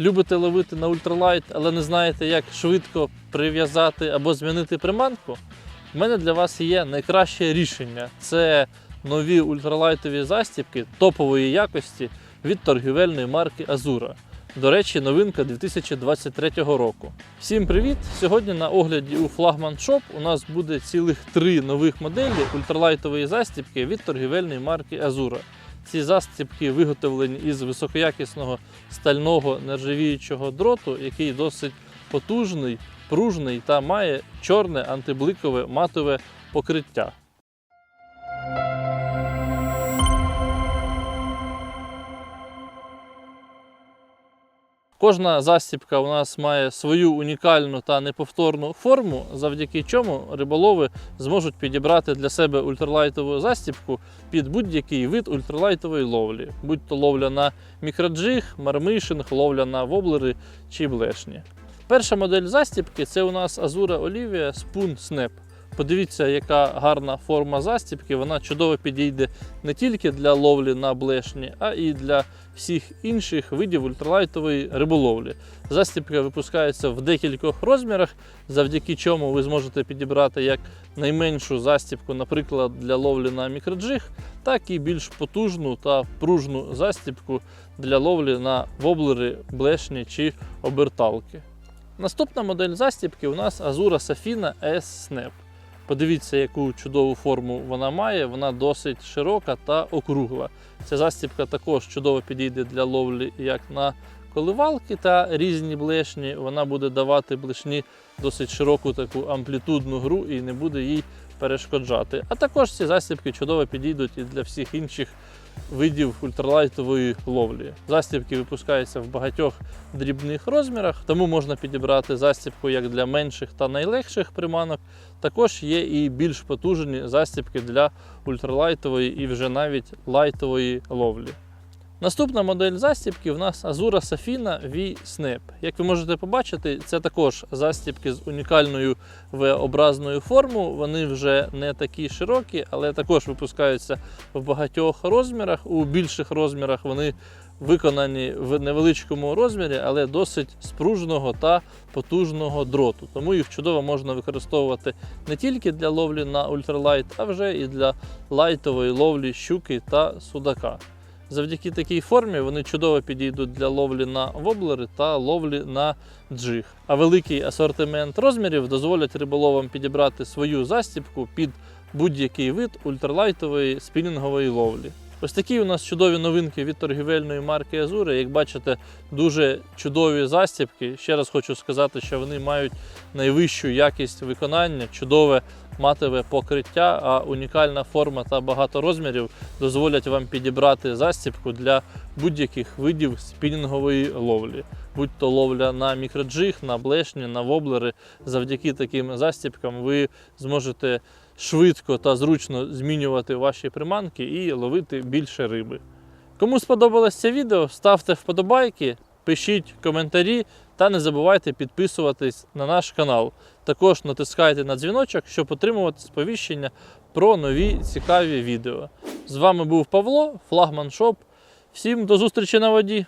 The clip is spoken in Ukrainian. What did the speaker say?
Любите ловити на ультралайт, але не знаєте, як швидко прив'язати або змінити приманку? У мене для вас є найкраще рішення. Це нові ультралайтові застібки топової якості від торгівельної марки Азура. До речі, новинка 2023 року. Всім привіт! Сьогодні на огляді у Flagman Shop у нас буде цілих три нових моделі ультралайтової застібки від торгівельної марки Азура. Ці застібки виготовлені із високоякісного стального нержавіючого дроту, який досить потужний, пружний та має чорне антибликове матове покриття. Кожна застібка у нас має свою унікальну та неповторну форму, завдяки чому риболови зможуть підібрати для себе ультралайтову застібку під будь-який вид ультралайтової ловлі, будь то ловля на мікроджиг, мармишинг, ловля на воблери чи блешні. Перша модель застібки це у нас Azura Olivia Spoon Snap. Подивіться, яка гарна форма застібки. Вона чудово підійде не тільки для ловлі на блешні, а і для всіх інших видів ультралайтової риболовлі. Застібка випускається в декількох розмірах, завдяки чому ви зможете підібрати як найменшу застібку, наприклад, для ловлі на мікроджиг, так і більш потужну та пружну застібку для ловлі на воблери, блешні чи оберталки. Наступна модель застібки у нас Azura Safina S Snap. Подивіться, яку чудову форму вона має. Вона досить широка та округла. Ця застібка також чудово підійде для ловлі як на коливалки та різні блешні. Вона буде давати блешні досить широку таку амплітудну гру і не буде їй перешкоджати. А також ці застібки чудово підійдуть і для всіх інших видів ультралайтової ловлі. Застібки випускаються в багатьох дрібних розмірах, тому можна підібрати застібку як для менших та найлегших приманок. Також є і більш потужні застібки для ультралайтової і вже навіть лайтової ловлі. Наступна модель застібки в нас Azura Safina V Snap. Як ви можете побачити, це також застібки з унікальною V-образною формою. Вони вже не такі широкі, але також випускаються в багатьох розмірах. У більших розмірах вони виконані в невеличкому розмірі, але досить спружного та потужного дроту. Тому їх чудово можна використовувати не тільки для ловлі на ультралайт, а вже і для лайтової ловлі щуки та судака. Завдяки такій формі вони чудово підійдуть для ловлі на воблери та ловлі на джиг. А великий асортимент розмірів дозволять риболовам підібрати свою застібку під будь-який вид ультралайтової спінінгової ловлі. Ось такі у нас чудові новинки від торгівельної марки Азури. Як бачите, дуже чудові застібки. Ще раз хочу сказати, що вони мають найвищу якість виконання, чудове матове покриття, а унікальна форма та багато розмірів дозволять вам підібрати застібку для будь-яких видів спінінгової ловлі. Будь то ловля на мікроджиг, на блешні, на воблери. Завдяки таким застібкам ви зможете швидко та зручно змінювати ваші приманки і ловити більше риби. Кому сподобалось це відео, ставте вподобайки, пишіть коментарі та не забувайте підписуватись на наш канал. Також натискайте на дзвіночок, щоб отримувати сповіщення про нові цікаві відео. З вами був Павло, Флагман Шоп. Всім до зустрічі на воді!